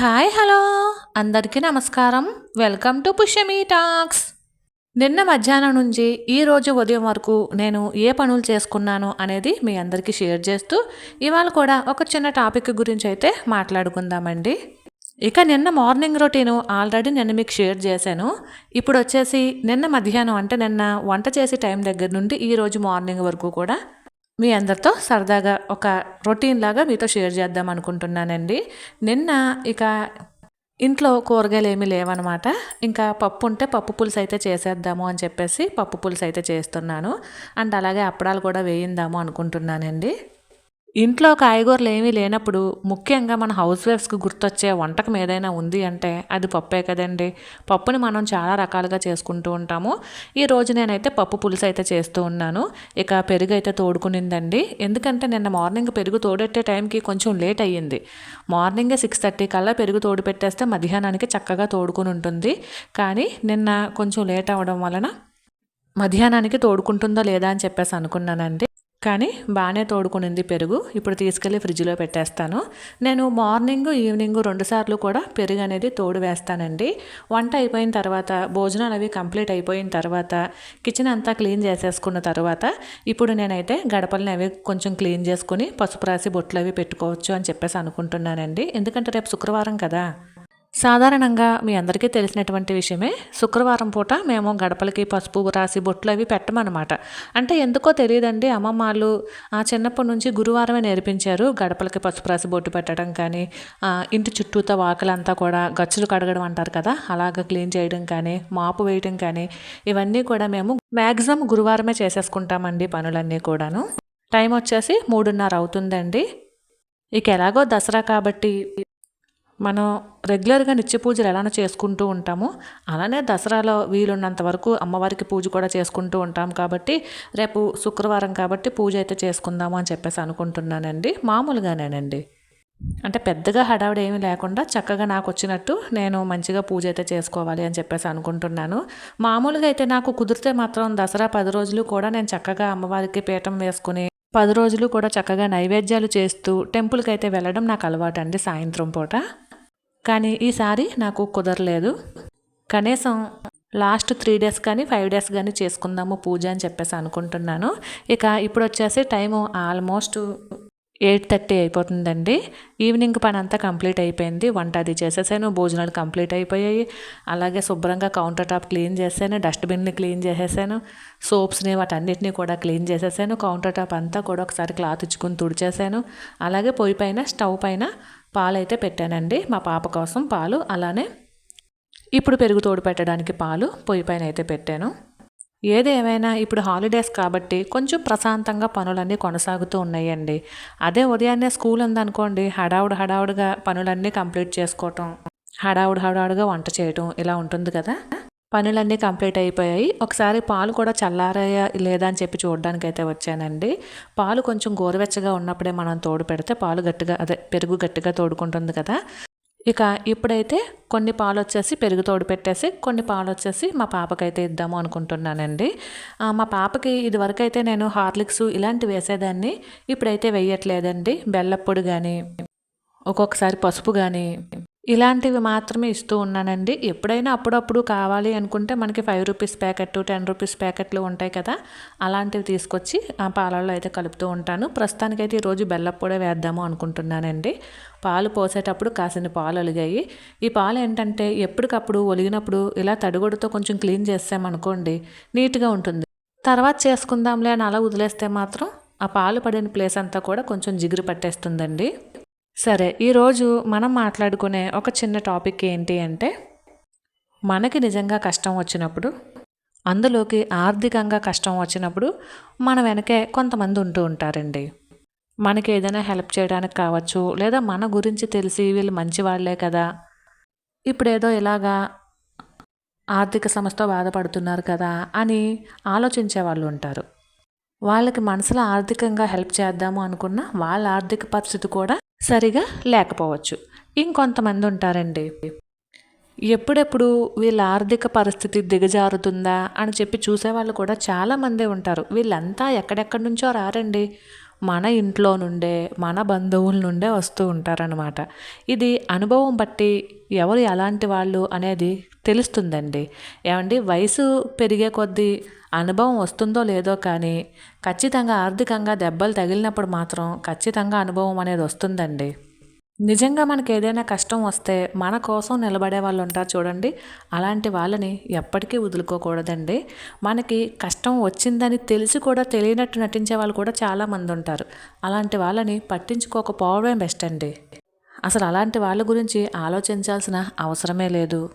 Hi hello అందరికీ నమస్కారం. Welcome to పుష్యమీ talks నిన్న మధ్యాహ్నం నుంచి ఈ రోజు ఉదయం వరకు నేను ఏ పనులు చేసుకున్నాను అనేది మీ అందరికీ షేర్ చేస్తూ ఇవాళ కూడా ఒక చిన్న టాపిక్ గురించి అయితే మాట్లాడుకుందామండి. ఇక నిన్న మార్నింగ్ రొటీను ఆల్రెడీ నేను మీకు షేర్ చేశాను. ఇప్పుడు వచ్చేసి నిన్న మధ్యాహ్నం అంటే నిన్న వంట చేసే టైం దగ్గర నుండి ఈ రోజు మార్నింగ్ వరకు కూడా మీ అందరితో సరదాగా ఒక రొటీన్ లాగా మీతో షేర్ చేద్దాం అనుకుంటున్నానండి. నిన్న ఇక ఇంట్లో కూరగాయలు ఏమీ లేవనమాట ఇంకా పప్పు ఉంటే పప్పు పులుసు అయితే చేసేద్దాము అని చెప్పేసి పప్పు పులుసు అయితే చేస్తున్నాను. అండ్ అలాగే అప్పడాలు కూడా వేయిందాము అనుకుంటున్నానండి. ఇంట్లో కాయగూరలు ఏమీ లేనప్పుడు ముఖ్యంగా మన హౌస్ వైఫ్స్కి గుర్తొచ్చే వంటకం ఏదైనా ఉంది అంటే అది పప్పే కదండి. పప్పుని మనం చాలా రకాలుగా చేసుకుంటూ ఉంటాము. ఈరోజు నేనైతే పప్పు పులుసు అయితే చేస్తూ ఉన్నాను. ఇక పెరుగు అయితే తోడుకునిందండి. ఎందుకంటే నిన్న మార్నింగ్ పెరుగు తోడెట్టే టైంకి కొంచెం లేట్ అయ్యింది. మార్నింగే సిక్స్ థర్టీ కల్లా పెరుగు తోడు పెట్టేస్తే మధ్యాహ్నానికి చక్కగా తోడుకుని ఉంటుంది కానీ నిన్న కొంచెం లేట్ అవ్వడం వలన మధ్యాహ్నానికి తోడుకుంటుందో లేదా అని చెప్పేసి అనుకున్నానండి. కానీ బాగానే తోడుకునింది పెరుగు. ఇప్పుడు తీసుకెళ్ళి ఫ్రిడ్జ్లో పెట్టేస్తాను. నేను మార్నింగ్ ఈవినింగ్ రెండుసార్లు కూడా పెరుగు అనేది తోడు వేస్తానండి. వంట అయిపోయిన తర్వాత భోజనాలు అవి కంప్లీట్ అయిపోయిన తర్వాత కిచెన్ అంతా క్లీన్ చేసేసుకున్న తర్వాత ఇప్పుడు నేనైతే గడపలని అవి కొంచెం క్లీన్ చేసుకుని పసుపు రాసి బొట్లు అవి పెట్టుకోవచ్చు అని చెప్పేసి అనుకుంటున్నానండి. ఎందుకంటే రేపు శుక్రవారం కదా. సాధారణంగా మీ అందరికీ తెలిసినటువంటి విషయమే. శుక్రవారం పూట మేము గడపలకి పసుపు రాసి బొట్లు అవి పెట్టమన్నమాట. అంటే ఎందుకో తెలియదండి. అమ్మమ్మ వాళ్ళు ఆ చిన్నప్పటి నుంచి గురువారమే నేర్పించారు. గడపలకి పసుపు రాసి బొట్టు పెట్టడం కానీ ఇంటి చుట్టూతో వాకలంతా కూడా గచ్చులు కడగడం అంటారు కదా అలాగ క్లీన్ చేయడం కానీ మాపు వేయడం కానీ ఇవన్నీ కూడా మేము మ్యాక్సిమం గురువారమే చేసేసుకుంటామండి పనులన్నీ కూడాను. టైం వచ్చేసి మూడున్నర అవుతుందండి. ఇక ఎలాగో దసరా కాబట్టి మనం రెగ్యులర్గా నిత్య పూజలు ఎలానో చేసుకుంటూ ఉంటామో. అలానే దసరాలో వీలున్నంత వరకు అమ్మవారికి పూజ కూడా చేసుకుంటూ ఉంటాం కాబట్టి రేపు శుక్రవారం కాబట్టి పూజ అయితే చేసుకుందాము అని చెప్పేసి అనుకుంటున్నానండి. మామూలుగానేనండి. అంటే పెద్దగా హడావిడి ఏమీ లేకుండా చక్కగా నాకు వచ్చినట్టు నేను మంచిగా పూజ అయితే చేసుకోవాలి అని చెప్పేసి అనుకుంటున్నాను. మామూలుగా అయితే నాకు కుదిరితే మాత్రం దసరా పది రోజులు కూడా నేను చక్కగా అమ్మవారికి పీఠం వేసుకుని పది రోజులు కూడా చక్కగా నైవేద్యాలు చేస్తూ టెంపుల్కి అయితే వెళ్ళడం నాకు అలవాటు అండి సాయంత్రం పూట. కానీ ఈసారి నాకు కుదరలేదు. కనీసం లాస్ట్ త్రీ డేస్ కానీ ఫైవ్ డేస్ కానీ చేసుకుందాము పూజ అని చెప్పేసి అనుకుంటున్నాను. ఇక ఇప్పుడు వచ్చేసి టైము ఆల్మోస్ట్ ఎయిట్ థర్టీ అయిపోతుందండి. ఈవినింగ్ పని అంతా కంప్లీట్ అయిపోయింది. వంట అది చేసేసాను భోజనాలు కంప్లీట్ అయిపోయాయి. అలాగే శుభ్రంగా కౌంటర్ టాప్ క్లీన్ చేశాను డస్ట్బిన్ని క్లీన్ చేసేసాను సోప్స్ని వాటన్నిటిని కూడా క్లీన్ చేసేసాను. కౌంటర్ టాప్ అంతా కూడా ఒకసారి క్లాత్ ఇచ్చుకుని తుడిచేసాను. అలాగే పొయ్యి పైన స్టవ్ పైన పాలు అయితే పెట్టానండి. మా పాప కోసం పాలు అలానే ఇప్పుడు పెరుగు తోడు పెట్టడానికి పాలు పొయ్యి పైన అయితే పెట్టాను. ఏది ఏమైనా ఇప్పుడు హాలిడేస్ కాబట్టి కొంచెం ప్రశాంతంగా పనులన్నీ కొనసాగుతూ ఉన్నాయండి. అదే ఉదయాన్నే స్కూల్ ఉందనుకోండి హడావుడు హడావుడిగా పనులన్నీ కంప్లీట్ చేసుకోవటం హడావుడు హడావుడిగా వంట చేయటం ఇలా ఉంటుంది కదా? పనులన్నీ కంప్లీట్ అయిపోయాయి. ఒకసారి పాలు కూడా చల్లారాయా లేదా అని చెప్పి చూడడానికి అయితే వచ్చానండి. పాలు కొంచెం గోరువెచ్చగా ఉన్నప్పుడే మనం తోడు పెడితే పాలు గట్టిగా అదే పెరుగు గట్టిగా తోడుకుంటుంది కదా. ఇక ఇప్పుడైతే కొన్ని పాలు వచ్చేసి పెరుగు తోడు పెట్టేసి కొన్ని పాలు వచ్చేసి మా పాపకైతే ఇద్దాము అనుకుంటున్నానండి. మా పాపకి ఇదివరకు అయితే నేను హార్లిక్స్ ఇలాంటివి వేసేదాన్ని ఇప్పుడైతే వేయట్లేదండి. బెల్లప్పుడు కానీ ఒక్కొక్కసారి పసుపు కానీ ఇలాంటివి మాత్రమే ఇస్తూ ఉన్నానండి. ఎప్పుడైనా అప్పుడప్పుడు కావాలి అనుకుంటే మనకి five rupees packet ten rupees ప్యాకెట్లు ఉంటాయి కదా అలాంటివి తీసుకొచ్చి ఆ పాలల్లో అయితే కలుపుతూ ఉంటాను. ప్రస్తుతానికైతే ఈరోజు బెల్లప్పొడే వేద్దాము అనుకుంటున్నానండి. పాలు పోసేటప్పుడు కాసిన పాలు ఒలిగాయి ఈ పాలు ఏంటంటే ఎప్పటికప్పుడు ఒలిగినప్పుడు ఇలా తడిగొడుతో కొంచెం క్లీన్ చేసామనుకోండి నీట్గా ఉంటుంది. తర్వాత చేసుకుందాంలే అని అలా వదిలేస్తే మాత్రం ఆ పాలు పడిన ప్లేస్ అంతా కూడా కొంచెం జిగురు పట్టేస్తుందండి. సరే ఈరోజు మనం మాట్లాడుకునే ఒక చిన్న టాపిక్ ఏంటి అంటే మనకి నిజంగా కష్టం వచ్చినప్పుడు అందులోకి ఆర్థికంగా కష్టం వచ్చినప్పుడు మన వెనకే కొంతమంది ఉంటూ ఉంటారండి. మనకి ఏదైనా హెల్ప్ చేయడానికి కావచ్చు లేదా మన గురించి తెలిసి వీళ్ళు మంచి వాళ్ళే కదా. ఇప్పుడేదో ఇలాగా ఆర్థిక సమస్యతో బాధపడుతున్నారు కదా అని ఆలోచించే వాళ్ళు ఉంటారు. వాళ్ళకి మనసులో ఆర్థికంగా హెల్ప్ చేద్దాము అనుకున్న వాళ్ళ ఆర్థిక పరిస్థితి కూడా సరిగా లేకపోవచ్చు. ఇంకొంతమంది ఉంటారండి. ఎప్పుడెప్పుడు వీళ్ళ ఆర్థిక పరిస్థితి దిగజారుతుందా అని చెప్పి చూసేవాళ్ళు కూడా చాలామందే ఉంటారు. వీళ్ళంతా ఎక్కడెక్కడి నుంచో రారండి. మన ఇంట్లో నుండే మన బంధువుల నుండే వస్తూ ఉంటారనమాట ఇది అనుభవం బట్టి ఎవరు ఎలాంటి వాళ్ళు అనేది తెలుస్తుందండి. ఏమండి? వయసు పెరిగే కొద్దీ అనుభవం వస్తుందో లేదో కానీ ఖచ్చితంగా ఆర్థికంగా దెబ్బలు తగిలినప్పుడు మాత్రం ఖచ్చితంగా అనుభవం అనేది వస్తుందండి. నిజంగా మనకి ఏదైనా కష్టం వస్తే మన కోసం నిలబడే వాళ్ళు ఉంటారు చూడండి. అలాంటి వాళ్ళని ఎప్పటికీ వదులుకోకూడదండి. మనకి కష్టం వచ్చిందని తెలిసి కూడా తెలియనట్టు నటించే వాళ్ళు కూడా చాలామంది ఉంటారు. అలాంటి వాళ్ళని పట్టించుకోకపోవడమే బెస్ట్ అండి. అసలు అలాంటి వాళ్ళ గురించి ఆలోచించాల్సిన అవసరమే లేదు.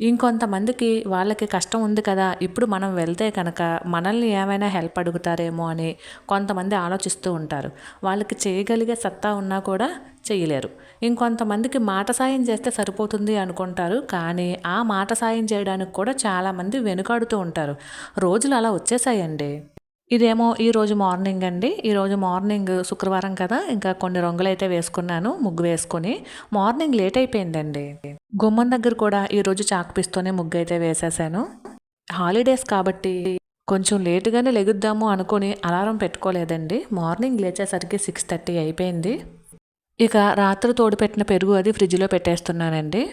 ఇంకొంతమందికి వాళ్ళకి కష్టం ఉంది కదా ఇప్పుడు మనం వెళ్తే కనుక మనల్ని ఏమైనా హెల్ప్ అడుగుతారేమో అని కొంతమంది ఆలోచిస్తూ ఉంటారు. వాళ్ళకి చేయగలిగే సత్తా ఉన్నా కూడా చేయలేరు. ఇంకొంతమందికి మాట సాయం చేస్తే సరిపోతుంది అనుకుంటారు కానీ ఆ మాట సాయం చేయడానికి కూడా చాలామంది వెనుకాడుతూ ఉంటారు. రోజులు అలా వచ్చేసాయండి. ఇదేమో ఈరోజు మార్నింగ్ అండి. ఈరోజు మార్నింగ్ శుక్రవారం కదా. ఇంకా కొన్ని రంగులు అయితే వేసుకున్నాను ముగ్గు వేసుకొని. మార్నింగ్ లేట్ అయిపోయిందండి. గుమ్మం దగ్గర కూడా ఈరోజు చాకుపిస్తూనే ముగ్గు అయితే వేసేసాను. హాలిడేస్ కాబట్టి కొంచెం లేటుగానే లెగుద్దాము అనుకుని అలారం పెట్టుకోలేదండి. మార్నింగ్ లేచేసరికి సిక్స్ థర్టీ అయిపోయింది. ఇక రాత్రి తోడుపెట్టిన పెరుగు అది ఫ్రిడ్జ్లో పెట్టేస్తున్నానండి.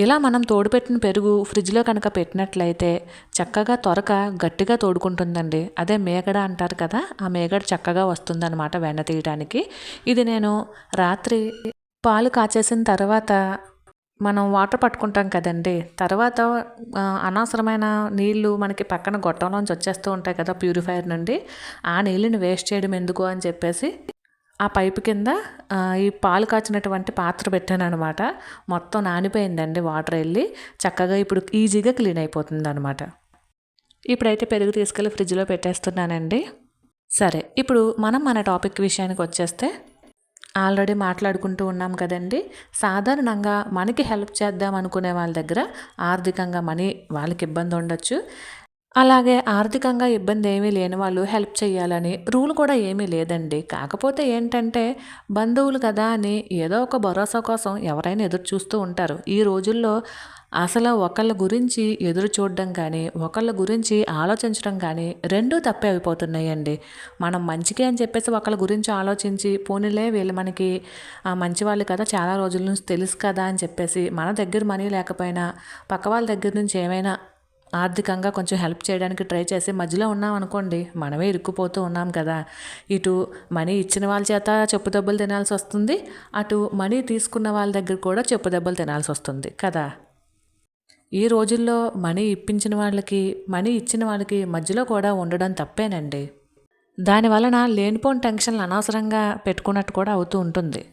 ఇలా మనం తోడుపెట్టిన పెరుగు ఫ్రిడ్జ్లో కనుక పెట్టినట్లయితే చక్కగా త్వరగా గట్టిగా తోడుకుంటుందండి. అదే మేగడ అంటారు కదా ఆ మేగడ చక్కగా వస్తుందన్నమాట వెన్న తీయడానికి ఇది నేను రాత్రి పాలు కాచేసిన తర్వాత మనం వాటర్ పట్టుకుంటాం కదండి. తర్వాత అనవసరమైన నీళ్ళు మనకి పక్కన గొట్టంలోంచి వచ్చేస్తూ ఉంటాయి కదా ప్యూరిఫైయర్ నుండి. ఆ నీళ్ళని వేస్ట్ చేయడం ఎందుకు అని చెప్పేసి ఆ పైపు కింద ఈ పాలు కాచినటువంటి పాత్ర పెట్టాను అనమాట మొత్తం నానిపోయిందండి వాటర్ వెళ్ళి. చక్కగా ఇప్పుడు ఈజీగా క్లీన్ అయిపోతుంది అనమాట ఇప్పుడైతే పెరుగు తీసుకెళ్ళి ఫ్రిడ్జ్లో పెట్టేస్తున్నానండి. సరే ఇప్పుడు మనం మన టాపిక్ విషయానికి వచ్చేస్తే ఆల్రెడీ మాట్లాడుకుంటూ ఉన్నాం కదండి. సాధారణంగా మనకి హెల్ప్ చేద్దాం అనుకునే వాళ్ళ దగ్గర ఆర్థికంగా మనీ వాళ్ళకి ఇబ్బంది ఉండొచ్చు అలాగే ఆర్థికంగా ఇబ్బంది ఏమీ లేని వాళ్ళు హెల్ప్ చేయాలని రూల్ కూడా ఏమీ లేదండి. కాకపోతే ఏంటంటే బంధువులు కదా అని ఏదో ఒక భరోసా కోసం ఎవరైనా ఎదురు చూస్తూ ఉంటారు. ఈ రోజుల్లో అసలు ఒకళ్ళ గురించి ఎదురు చూడడం కానీ ఒకళ్ళ గురించి ఆలోచించడం కానీ రెండూ తప్పే అయిపోతున్నాయండి. మనం మంచికే అని చెప్పేసి ఒకళ్ళ గురించి ఆలోచించి పోనీలే వీళ్ళు మనకి మంచి వాళ్ళు కదా చాలా రోజుల నుంచి తెలుసు కదా అని చెప్పేసి మన దగ్గర మనీ లేకపోయినా పక్క వాళ్ళ దగ్గర నుంచి ఏమైనా ఆర్థికంగా కొంచెం హెల్ప్ చేయడానికి ట్రై చేసి మధ్యలో ఉన్నాం అనుకోండి మనమే ఇరుక్కుపోతూ ఉన్నాం కదా. ఇటు మనీ ఇచ్చిన వాళ్ళ చేత చెప్పు దెబ్బలు తినాల్సి వస్తుంది అటు మనీ తీసుకున్న వాళ్ళ దగ్గర కూడా చెప్పు దెబ్బలు తినాల్సి వస్తుంది కదా. ఈ రోజుల్లో మనీ ఇప్పించిన వాళ్ళకి మనీ ఇచ్చిన వాళ్ళకి మధ్యలో కూడా ఉండడం తప్పేనండి. దాని వలన లేనిపోని టెన్షన్లు అనవసరంగా పెట్టుకున్నట్టు కూడా అవుతూ ఉంటుంది.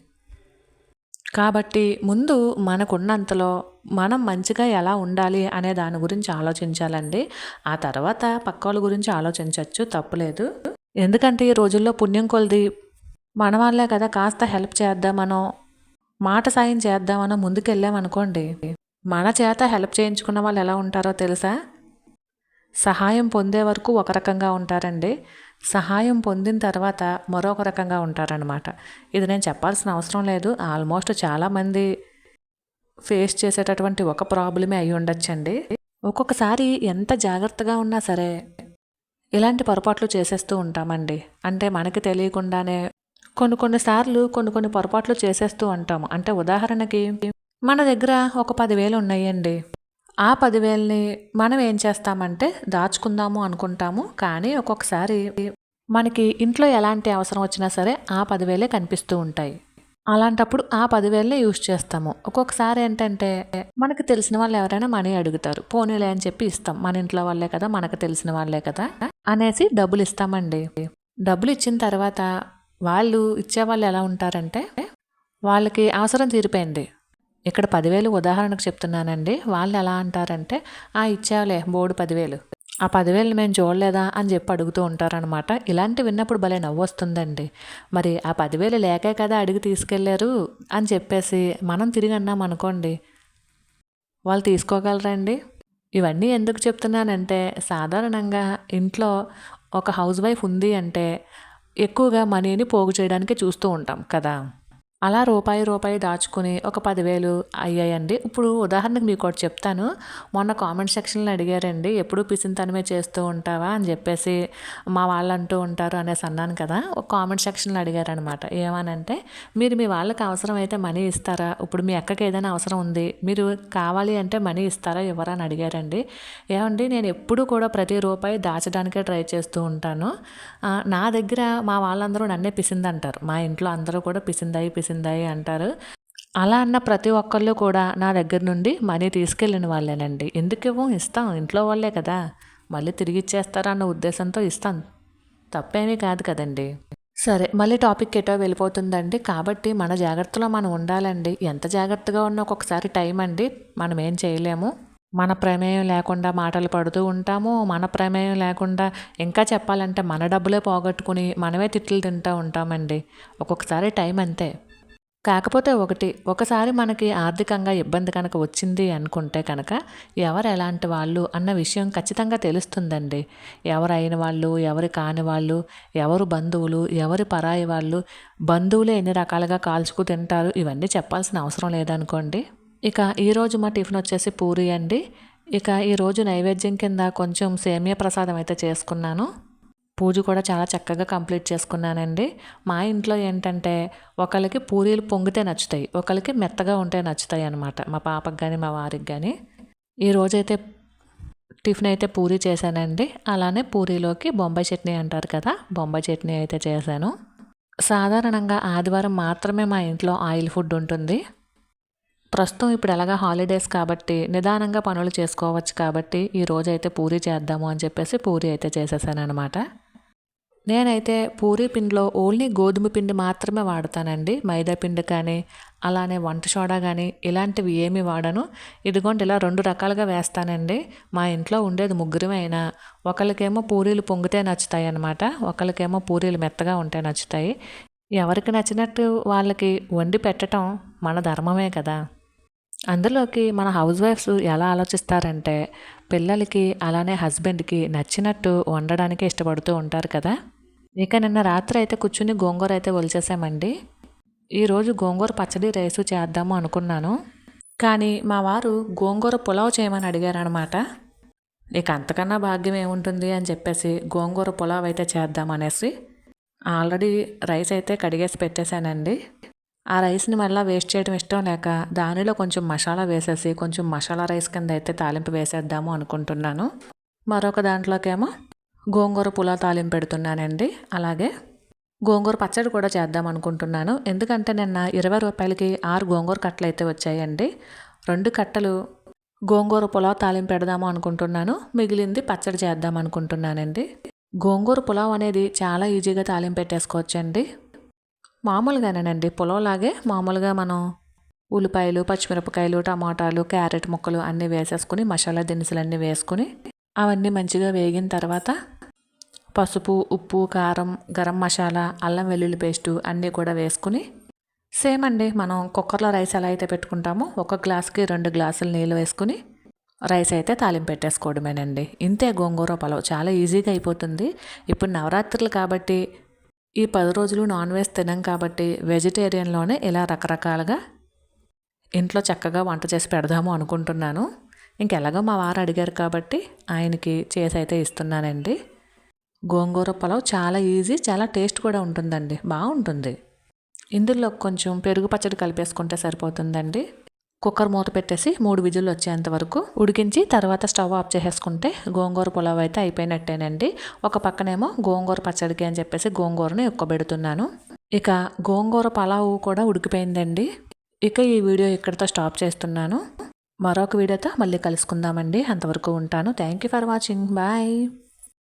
కాబట్టి ముందు మనకున్నంతలో మనం మంచిగా ఎలా ఉండాలి అనే దాని గురించి ఆలోచించాలండి. ఆ తర్వాత పక్క వాళ్ళ గురించి ఆలోచించవచ్చు తప్పులేదు. ఎందుకంటే ఈ రోజుల్లో పుణ్యం కొలది మన వాళ్ళే కదా కాస్త హెల్ప్ చేద్దామనో మాట సాయం చేద్దామనో ముందుకెళ్ళామనుకోండి మన చేత హెల్ప్ చేయించుకున్న వాళ్ళు ఎలా ఉంటారో తెలుసా? సహాయం పొందే వరకు ఒక రకంగా ఉంటారండి. సహాయం పొందిన తర్వాత మరొక రకంగా ఉంటారనమాట ఇది నేను చెప్పాల్సిన అవసరం లేదు. ఆల్మోస్ట్ చాలామంది ఫేస్ చేసేటటువంటి ఒక ప్రాబ్లమే అయి ఉండొచ్చండి. ఒక్కొక్కసారి ఎంత జాగ్రత్తగా ఉన్నా సరే ఇలాంటి పొరపాట్లు చేసేస్తూ ఉంటామండి. అంటే మనకి తెలియకుండానే కొన్ని కొన్నిసార్లు కొన్ని కొన్ని పొరపాట్లు చేసేస్తూ ఉంటాము. అంటే ఉదాహరణకి మన దగ్గర ఒక పదివేలు ఉన్నాయండి. ఆ పదివేలని మనం ఏం చేస్తామంటే దాచుకుందాము అనుకుంటాము. కానీ ఒక్కొక్కసారి మనకి ఇంట్లో ఎలాంటి అవసరం వచ్చినా సరే ఆ పదివేలే కనిపిస్తూ ఉంటాయి. అలాంటప్పుడు ఆ పదివేలనే యూజ్ చేస్తాము. ఒక్కొక్కసారి ఏంటంటే మనకు తెలిసిన వాళ్ళు ఎవరైనా మనీ అడుగుతారు. పోనీలే అని చెప్పి ఇస్తాం. మన ఇంట్లో వాళ్ళే కదా మనకు తెలిసిన వాళ్ళే కదా అనేసి డబ్బులు ఇస్తామండి. డబ్బులు ఇచ్చిన తర్వాత వాళ్ళు ఇచ్చేవాళ్ళు ఎలా ఉంటారంటే వాళ్ళకి అవసరం తీరిపోయింది. ఇక్కడ పదివేలు ఉదాహరణకు చెప్తున్నానండి. వాళ్ళు ఎలా అంటారంటే ఆ ఇచ్చావులే బోర్డు పదివేలు. ఆ పదివేలు మేము చూడలేదా అని చెప్పి అడుగుతూ ఉంటారనమాట ఇలాంటి విన్నప్పుడు భలే నవ్వు వస్తుందండి మరి ఆ పదివేలు లేకే కదా అడిగి తీసుకెళ్ళారు అని చెప్పేసి మనం తిరిగి అన్నాం అనుకోండి. వాళ్ళు తీసుకోగలరండి? ఇవన్నీ ఎందుకు చెప్తున్నానంటే సాధారణంగా ఇంట్లో ఒక హౌస్ వైఫ్ ఉంది అంటే ఎక్కువగా మనీని పోగు చేయడానికి చూస్తూ ఉంటాం కదా. అలా రూపాయి రూపాయి దాచుకుని ఒక పదివేలు అయ్యాయండి. ఇప్పుడు ఉదాహరణకు మీకు ఒకటి చెప్తాను. మొన్న కామెంట్ సెక్షన్లో అడిగారండి ఎప్పుడు పిసింతనమే చేస్తూ ఉంటావా? అని చెప్పేసి మా వాళ్ళు అంటూ ఉంటారు అనేసి అన్నాను కదా. ఒక కామెంట్ సెక్షన్లో అడిగారనమాట ఏమనంటే మీరు మీ వాళ్ళకి అవసరం అయితే మనీ ఇస్తారా? ఇప్పుడు మీ అక్కకి ఏదైనా అవసరం ఉంది మీరు కావాలి అంటే మనీ ఇస్తారా ఎవరా అని అడిగారండి. ఏమండి నేను ఎప్పుడు కూడా ప్రతి రూపాయి దాచడానికే ట్రై చేస్తూ ఉంటాను. నా దగ్గర మా వాళ్ళందరూ నన్నే పిసిందంటారు. మా ఇంట్లో అందరూ కూడా పిసిందాయి చేసిందాయి అంటారు. అలా అన్న ప్రతి ఒక్కళ్ళు కూడా నా దగ్గర నుండి మనీ తీసుకెళ్ళిన వాళ్ళేనండి. ఎందుకు ఇవ్వం ఇస్తాం. ఇంట్లో వాళ్ళే కదా. మళ్ళీ తిరిగి ఇచ్చేస్తారా అన్న ఉద్దేశంతో ఇస్తాం. తప్పేమీ కాదు కదండి. సరే మళ్ళీ టాపిక్ ఎటో వెళ్ళిపోతుందండి. కాబట్టి మన జాగ్రత్తలో మనం ఉండాలండి. ఎంత జాగ్రత్తగా ఉన్నా ఒక్కొక్కసారి టైం అండి. మనం ఏం చేయలేము. మన ప్రమేయం లేకుండా మాటలు పడుతూ ఉంటాము. మన ప్రమేయం లేకుండా ఇంకా చెప్పాలంటే మన డబ్బులే పోగొట్టుకుని మనమే తిట్లు తింటూ ఉంటామండి. ఒక్కొక్కసారి టైం అంతే. కాకపోతే ఒకటి ఒకసారి మనకి ఆర్థికంగా ఇబ్బంది కనుక వచ్చింది అనుకుంటే కనుక ఎవరు ఎలాంటి వాళ్ళు అన్న విషయం ఖచ్చితంగా తెలుస్తుందండి. ఎవరు అయిన వాళ్ళు ఎవరు కాని వాళ్ళు ఎవరు బంధువులు ఎవరు పరాయి వాళ్ళు బంధువులే ఎన్ని రకాలుగా కాల్చుకు తింటారు ఇవన్నీ చెప్పాల్సిన అవసరం లేదనుకోండి. ఇక ఈరోజు మా టిఫిన్ వచ్చేసి పూరి అండి. ఇక ఈరోజు నైవేద్యం కింద కొంచెం సేమియా ప్రసాదం అయితే చేసుకున్నాను. పూజ కూడా చాలా చక్కగా కంప్లీట్ చేసుకున్నానండి. మా ఇంట్లో ఏంటంటే ఒకరికి పూరీలు పొంగితే నచ్చుతాయి ఒకరికి మెత్తగా ఉంటే నచ్చుతాయి అనమాట మా పాపకి కానీ మా వారికి కానీ ఈ రోజైతే టిఫిన్ అయితే పూరి చేశానండి. అలానే పూరీలోకి బొంబాయి చట్నీ అంటారు కదా బొంబాయి చట్నీ అయితే చేశాను. సాధారణంగా ఆదివారం మాత్రమే మా ఇంట్లో ఆయిల్ ఫుడ్ ఉంటుంది. ప్రస్తుతం ఇప్పుడు ఎలాగా హాలిడేస్ కాబట్టి నిదానంగా పనులు చేసుకోవచ్చు కాబట్టి ఈ రోజైతే అయితే పూరి చేద్దాము అని చెప్పేసి పూరి అయితే చేసేసాను అనమాట నేనైతే పూరి పిండిలో ఓన్లీ గోధుమ పిండి మాత్రమే వాడతానండి. మైదా పిండి కానీ అలానే వంట సోడా కానీ ఇలాంటివి ఏమి వాడను. ఇదిగోండి ఇలా రెండు రకాలుగా వేస్తానండి. మా ఇంట్లో ఉండేది ముగ్గురమైనా ఒకరికేమో పూరీలు పొంగితే నచ్చుతాయి అన్నమాట. ఒకరికేమో పూరీలు మెత్తగా ఉంటే నచ్చుతాయి. ఎవరికి నచ్చినట్టు వాళ్ళకి వండి పెట్టడం మన ధర్మమే కదా. అందులోకి మన హౌస్ వైఫ్స్ ఎలా ఆలోచిస్తారంటే పిల్లలకి అలానే హస్బెండ్కి నచ్చినట్టు వండడానికి ఇష్టపడుతూ ఉంటారు కదా. ఇక నిన్న రాత్రి అయితే కూర్చుని గోంగూర అయితే ఒలిచేసామండి ఈరోజు గోంగూర పచ్చడి రైసు చేద్దాము అనుకున్నాను. కానీ మా వారు గోంగూర పులావ్ చేయమని అడిగారనమాట ఇక అంతకన్నా భాగ్యం ఏముంటుంది అని చెప్పేసి గోంగూర పులావ్ అయితే చేద్దామనేసి ఆల్రెడీ రైస్ అయితే కడిగేసి పెట్టేశానండి. ఆ రైస్ని మళ్ళీ వేస్ట్ చేయడం ఇష్టం లేక దానిలో కొంచెం మసాలా వేసేసి కొంచెం మసాలా రైస్ కింద అయితే తాలింపు వేసేద్దాము అనుకుంటున్నాను. మరొక దాంట్లోకేమో గోంగూర పులా తాలింపు పెడుతున్నానండి. అలాగే గోంగూర పచ్చడి కూడా చేద్దాం అనుకుంటున్నాను. ఎందుకంటే నిన్న ఇరవై రూపాయలకి ఆరు గోంగూర కట్టలు అయితే వచ్చాయండి. రెండు కట్టలు గోంగూర పులావ్ తాలింపు పెడదాము అనుకుంటున్నాను. మిగిలింది పచ్చడి చేద్దాం అనుకుంటున్నానండి. గోంగూర పులావ్ అనేది చాలా ఈజీగా తాలింపు పెట్టేసుకోవచ్చండి. మామూలుగానేనండి. పులావ్లాగే మామూలుగా మనం ఉల్లిపాయలు పచ్చిమిరపకాయలు టమాటాలు క్యారెట్ ముక్కలు అన్నీ వేసేసుకుని మసాలా దినుసులు అన్నీ వేసుకుని అవన్నీ మంచిగా వేగిన తర్వాత పసుపు ఉప్పు కారం గరం మసాలా అల్లం వెల్లుల్లి పేస్టు అన్నీ కూడా వేసుకుని సేమ్ అండి మనం కుక్కర్లో రైస్ ఎలా అయితే పెట్టుకుంటామో ఒక గ్లాస్కి రెండు గ్లాసులు నీళ్ళు వేసుకుని రైస్ అయితే తాలింపు పెట్టేసుకోవడమేనండి. ఇంతే గోంగూర పలావ్. చాలా ఈజీగా అయిపోతుంది. ఇప్పుడు నవరాత్రులు కాబట్టి ఈ పది రోజులు నాన్ వెజ్ తినం కాబట్టి వెజిటేరియన్లోనే ఇలా రకరకాలుగా ఇంట్లో చక్కగా వంట చేసి పెడదాము అనుకుంటున్నాను. ఇంకెలాగో మా వారు అడిగారు కాబట్టి ఆయనకి చేసి అయితే ఇస్తున్నానండి. గోంగూర పులావ్ చాలా ఈజీ చాలా టేస్ట్ కూడా ఉంటుందండి. బాగుంటుంది. ఇందులో కొంచెం పెరుగు పచ్చడి కలిపేసుకుంటే సరిపోతుందండి. కుక్కర్ మూత పెట్టేసి మూడు విజులు వచ్చేంత వరకు ఉడికించి తర్వాత స్టవ్ ఆఫ్ చేసేసుకుంటే గోంగూర పులావ్ అయితే అయిపోయినట్టేనండి. ఒక పక్కనేమో గోంగూర పచ్చడికి అని చెప్పేసి గోంగూరని ఉక్కబెడుతున్నాను. ఇక గోంగూర పలావు కూడా ఉడికిపోయిందండి. ఇక ఈ వీడియో ఇక్కడితో స్టాప్ చేస్తున్నాను. మరొక వీడియోతో మళ్ళీ కలుసుకుందామండి. అంతవరకు ఉంటాను. Thank you for watching bye